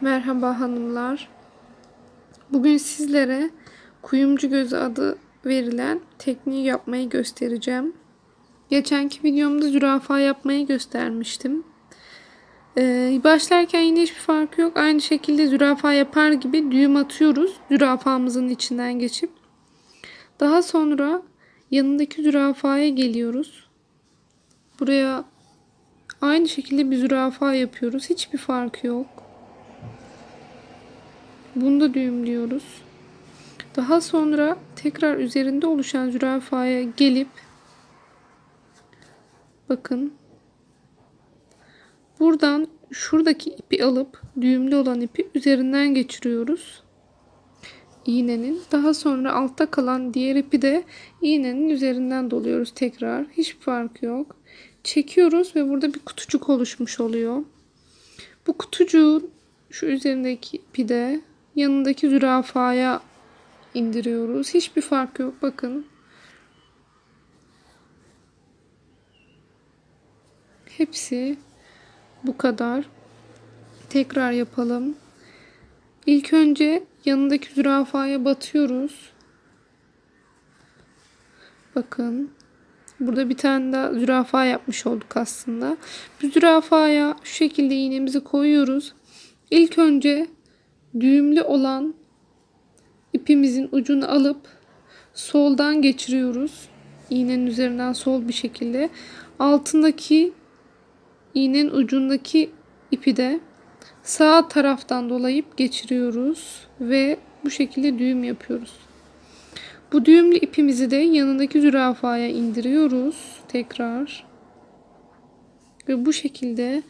Merhaba hanımlar. Bugün sizlere kuyumcu gözü adı verilen tekniği yapmayı göstereceğim. Geçenki videomda zürafa yapmayı göstermiştim. Ee, başlarken yine hiçbir farkı yok. Aynı şekilde zürafa yapar gibi düğüm atıyoruz. Zürafamızın içinden geçip. Daha sonra yanındaki zürafaya geliyoruz. Buraya aynı şekilde bir zürafa yapıyoruz. Hiçbir farkı yok. Bunu da düğümlüyoruz. Daha sonra tekrar üzerinde oluşan zürafaya gelip bakın buradan şuradaki ipi alıp düğümlü olan ipi üzerinden geçiriyoruz. iğnenin. Daha sonra altta kalan diğer ipi de iğnenin üzerinden doluyoruz tekrar. Hiçbir fark yok. Çekiyoruz ve burada bir kutucuk oluşmuş oluyor. Bu kutucuğun şu üzerindeki ipi de yanındaki zürafaya indiriyoruz. Hiçbir fark yok. Bakın. Hepsi bu kadar. Tekrar yapalım. İlk önce yanındaki zürafaya batıyoruz. Bakın. Burada bir tane daha zürafa yapmış olduk aslında. Bu zürafaya şu şekilde iğnemizi koyuyoruz. İlk önce düğümlü olan ipimizin ucunu alıp soldan geçiriyoruz. İğnenin üzerinden sol bir şekilde. Altındaki iğnenin ucundaki ipi de sağ taraftan dolayıp geçiriyoruz ve bu şekilde düğüm yapıyoruz. Bu düğümlü ipimizi de yanındaki zürafaya indiriyoruz tekrar. Ve bu şekilde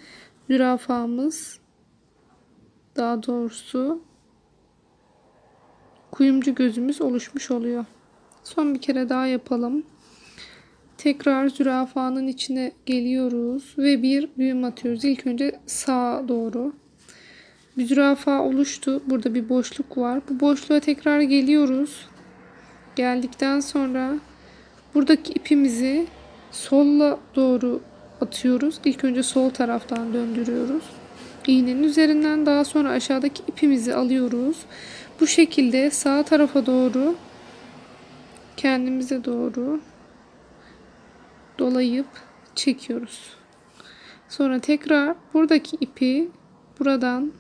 zürafamız daha doğrusu kuyumcu gözümüz oluşmuş oluyor. Son bir kere daha yapalım. Tekrar zürafanın içine geliyoruz ve bir düğüm atıyoruz. İlk önce sağa doğru. Bir zürafa oluştu. Burada bir boşluk var. Bu boşluğa tekrar geliyoruz. Geldikten sonra buradaki ipimizi solla doğru atıyoruz. İlk önce sol taraftan döndürüyoruz. İğnenin üzerinden daha sonra aşağıdaki ipimizi alıyoruz. Bu şekilde sağ tarafa doğru kendimize doğru dolayıp çekiyoruz. Sonra tekrar buradaki ipi buradan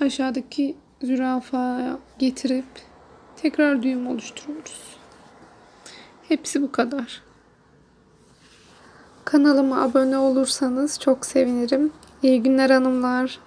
aşağıdaki zürafaya getirip tekrar düğüm oluşturuyoruz. Hepsi bu kadar. Kanalıma abone olursanız çok sevinirim. İyi günler hanımlar.